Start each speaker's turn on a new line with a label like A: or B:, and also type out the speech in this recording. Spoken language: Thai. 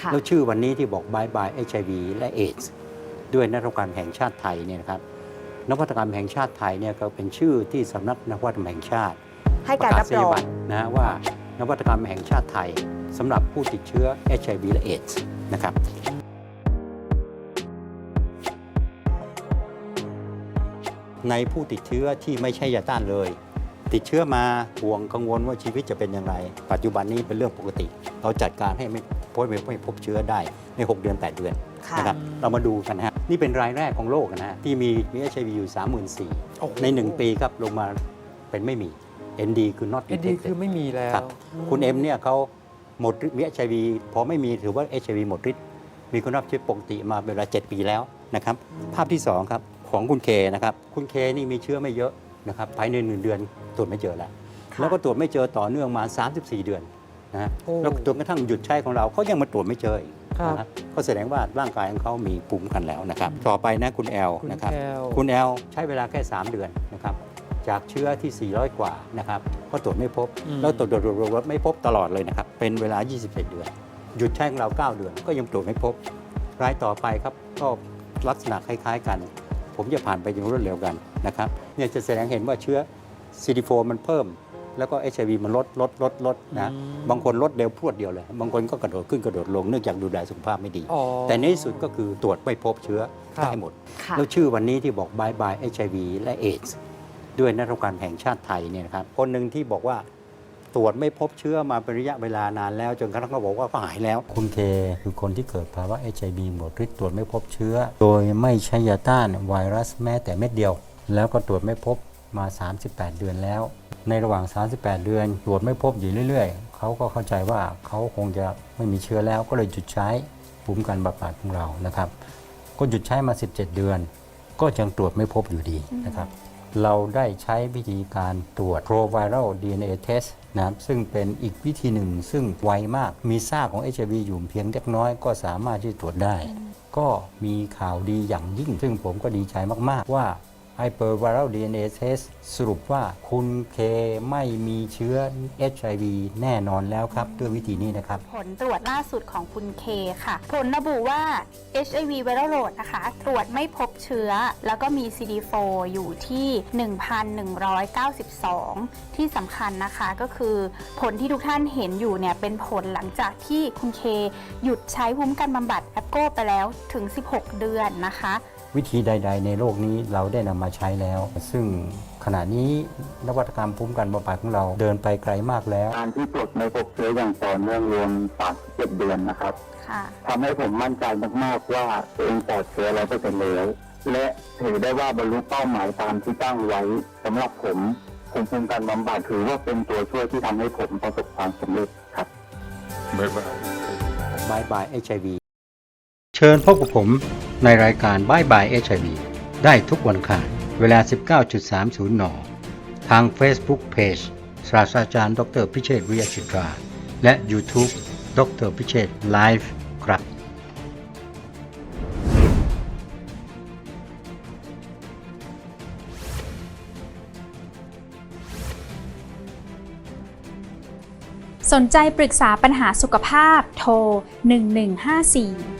A: ค่ะ
B: แล้วชื่อวันนี้ที่บอกบายบาย HIV และเอดส์ด้วยนวัตกรรมแห่งชาติไทยเนี่ยนะครับนวัตกรรมแห่งชาติไทยเนี่ยก็เป็นชื่อที่สำนักนวัตกรรมแห่งชาติ
A: ให้การรับ
B: ปะ
A: ร
B: กาศนีย
A: อง
B: บัตรนะฮะว่านวัตกรรมแห่งชาติไทยสำหรับผู้ติดเชื้อ HIV และเอดส์นะครับในผู้ติดเชื้อที่ไม่ใช่ยาต้านเลย ติดเชื้อมาห่วงกังวลว่าชีวิตจะเป็นอย่างไร ปัจจุบันนี้เป็นเรื่องปกติ เราจัดการให้ไม่ พบไม่พบเชื้อได้ใน 6 เดือน 8 เดือน
A: ค่ะ
B: นะครับเรามาดูกันนะฮะนี่เป็นรายแรกของโลกนะฮะที่มีมี HIV อยู่34,000 ใน 1 ปีครับลงมาเป็นไม่มี ND คือ not
C: เอ็นดี
B: detected
C: คือไม่มีแล้ว
B: ครับคุณเอ็มเนี่ยเขาหมดฤทธิ์มี HIV พอไม่มีถือว่า HIV หมดฤทธิ์มีคุณภาพชีวิตปกติมาเป็นเวลา 7 ปีแล้วนะครับภาพที่ 2 ครับของคุณเคนะครับคุณเคนี่มีเชื้อไม่เยอะนะครับภายในหนึ่งเดือนตรวจไม่เจอแล้ว
A: ค่ะ
B: แล้วก็ตรวจไม่เจอต่อเนื่องมา 34 เดือน นะฮะ
C: โอ้
B: แล้วจนกระทั่งหยุดใช้ของเราเขายังมาตรวจไม่เจออีก
C: ครับ
B: นะครับก็แสดงว่าร่างกายของเขามีภูมิคุ้มกันแล้วนะครับ ต่อไปนะคุณแอล
C: คุณ
B: นะครับ
C: แอล
B: คุณแอลใช้เวลาแค่ 3 เดือนนะครับ จากเชื้อที่ 400 กว่านะครับก็ตรวจไม่พบ
C: อืม
B: แล้วตรวจตรวจตรวจตรวจไม่พบตลอดเลยนะครับ เป็นเวลา 21 เดือน หยุดใช้ของเรา 9 เดือน ก็ยังตรวจไม่พบ รายต่อไปครับก็ลักษณะคล้าย ๆ กัน ผมจะผ่านไปอย่างรวดเร็วกันนะครับ เนี่ยจะแสดงเห็นว่าเชื้อ CD4 มันเพิ่ม แล้วก็ HIV มันลดลดลดลดนะ
C: อืม
B: บางคนลดเร็วพรวดเดียวเลย บางคนก็กระโดดขึ้นกระโดดลงเนื่องจากดูแลสุขภาพไม่ดี
C: อ๋อ
B: แต่ในที่สุดก็คือตรวจไม่พบเชื้อ
C: ครับ
B: ได้หมด
A: ค่ะ
B: แล้วชื่อวันนี้ที่บอกบายบาย HIV และเอดส์ด้วยนวัตกรรมแห่งชาติไทยเนี่ยนะครับคนหนึ่งที่บอกว่าตรวจไม่พบเชื้อมาเป็นระยะเวลานานแล้วจนกระทั่งเขาบอกว่าก็หายแล้ว คุณเคคือคนที่เกิดภาวะ HIV หมดฤทธิ์ตรวจไม่พบเชื้อ โดยไม่ใช้ยาต้านไวรัสแม้แต่เม็ดเดียว แล้วก็ตรวจไม่พบ มา 38 เดือนแล้ว ในระหว่าง 38 เดือนตรวจไม่พบอยู่เรื่อยๆ เขาก็เข้าใจว่าเขาคงจะไม่มีเชื้อแล้วก็เลยหยุดใช้ภูมิกันบำบัดของเรานะครับ ก็หยุดใช้มา 17 เดือน ก็ยังตรวจไม่พบอยู่ดีนะครับ เราได้ใช้วิธีการตรวจ proviral DNA test นะครับซึ่งเป็นอีกวิธีหนึ่งซึ่งไวมากมีซากของ HIV อยู่เพียงเล็กน้อยก็สามารถที่ตรวจได้ ก็มีข่าวดีอย่างยิ่ง ซึ่งผมก็ดีใจมากๆว่า Hyperviral DNA test สรุปว่าคุณเคไม่มีเชื้อ HIV แน่นอนแล้วครับ ด้วยวิธีนี้นะครับ
D: ผลตรวจล่าสุดของคุณเคค่ะ ผลระบุว่า HIV viral load นะคะ ตรวจไม่พบเชื้อ แล้วก็มี CD4 อยู่ที่ 1,192 ที่สำคัญนะคะก็คือผลที่ทุกท่านเห็นอยู่เนี่ย เป็นผลหลังจากที่คุณเคหยุดใช้ภูมิคุ้มกันบำบัดแอปโก้ไปแล้วถึง 16 เดือนนะคะ
B: วิธีใด ๆ ในโลกนี้เราได้นำมาใช้แล้ว ซึ่งขณะนี้นวัตกรรมภูมิคุ้มกันบำบัดของเราเดินไปไกลมากแล้ว
E: การที่ตรวจไม่พบเชื้ออย่างต่อเนื่องรวม37เดือนนะครับ
D: ค่ะ
E: ทำให้ผมมั่นใจมากๆว่าตัวเองปลอดเชื้อร้อยเปอร์เซ็นต์แล้ว และถือได้ว่าบรรลุเป้าหมายตามที่ตั้งไว้สำหรับผมภูมิคุ้มกันบำบัดถือว่าเป็นตัวช่วยที่ทำให้ผมประสบความสำเร็จครับ
F: บ๊ายบาย
B: บายบาย HIV เชิญพบกับผม ในรายการบายบาย HIV ได้ทุกวันคารเวลา 19.30 น ทาง Facebook Page ศาสตราจารย์ ดร พิเชษวิยชิตรา และ YouTube ดร พิเชษไลฟ์ครับ
G: สนใจปรึกษาปัญหาสุขภาพโทร 1154